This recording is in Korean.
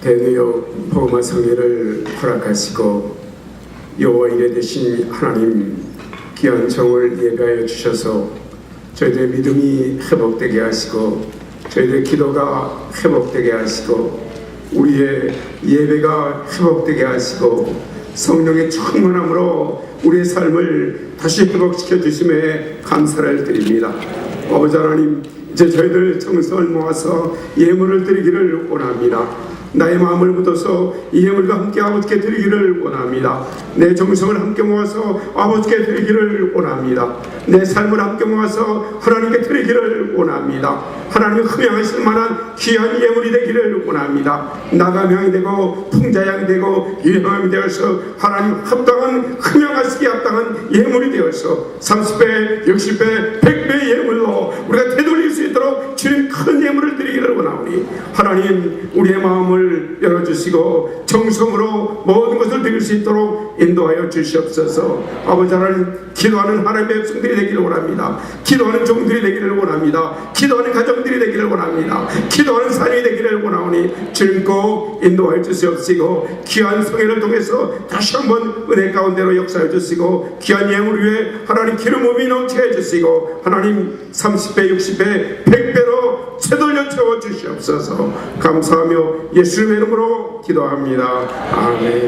대누역 포마 성회를 허락하시고 여호와 이래 되신 하나님 귀한 정을 예배하여 주셔서 저희들의 믿음이 회복되게 하시고 저희들의 기도가 회복되게 하시고 우리의 예배가 회복되게 하시고 성령의 충만함으로 우리의 삶을 다시 회복시켜 주심에 감사를 드립니다. 아버지 하나님 이제 저희들 정성을 모아서 예물을 드리기를 원합니다. 나의 마음을 묻어서 이 예물과 함께 아버지께 드리기를 원합니다. 내 정성을 함께 모아서 아버지께 드리기를 원합니다. 내 삶을 함께 모아서 하나님께 드리기를 원합니다. 하나님 흠양하실 만한 귀한 예물이 되기를 원합니다. 나감향이 되고 풍자향이 되고 유향이 되어서 하나님 합당한 흠양하시기 합당한 예물이 되어서 30배, 60배, 100배 예물로 우리가 되돌릴 수 있도록 주님 원하오니 하나님 우리의 마음을 열어주시고 정성으로 모든 것을 드릴 수 있도록 인도하여 주시옵소서. 아버지 하나님 기도하는 하나님의 백성들이 되기를 원합니다. 기도하는 종들이 되기를 원합니다. 기도하는 가정들이 되기를 원합니다. 기도하는 삶이 되기를 원하오니 주님 꼭 인도하여 주시옵시고 귀한 성회를 통해서 다시 한번 은혜 가운데로 역사해 주시고 귀한 예물을 위해 하나님 기름 몸이 넘치게 해주시고 하나님 30배 60배 100배로 채돌려 채워 주시옵소서. 감사하며 예수님의 이름으로 기도합니다. 아멘